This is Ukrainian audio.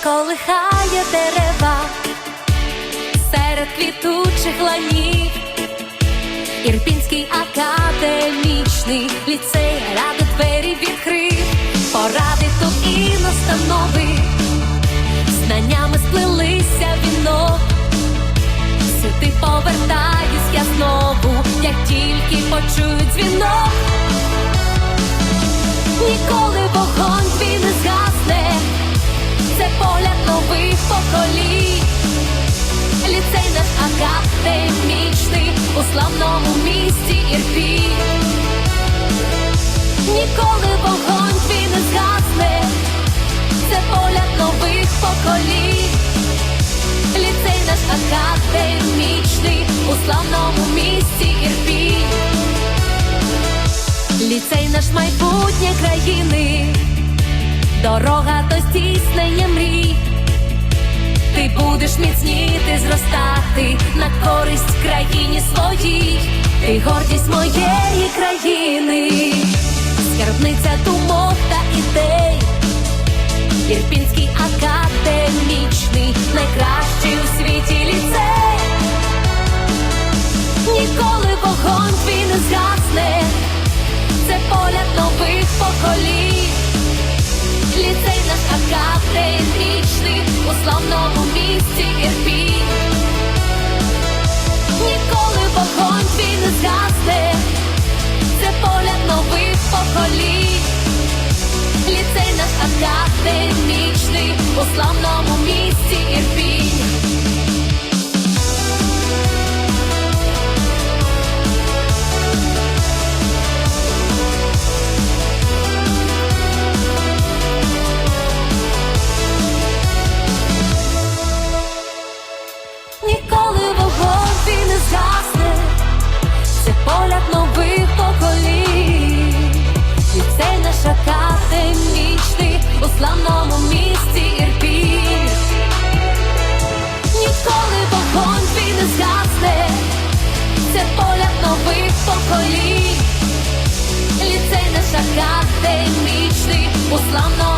сколихає дерева серед квітучих ланів, Ірпінський академічний ліцей ради двері відкрив, поради тут і настанови, знаннями сплелися віно, сюди повертаюсь я знову, як тільки почую дзвінок, ніколи вогонь. Славному місті Ірпінь. Ніколи вогонь твій не згасне, це погляд нових поколінь. Ліцей наш академічний у славному місті Ірпінь. Ліцей наш майбутнє країни, дорога до здійснення мрій. Ти будеш міцніти, зростати на користь країні своїй, ти гордість моєї країни, скарбниця думок та ідей, Ірпінський академічний, найкращий у світі це погляд нових поколінь. Ліцей наш академічний у Ірпінь.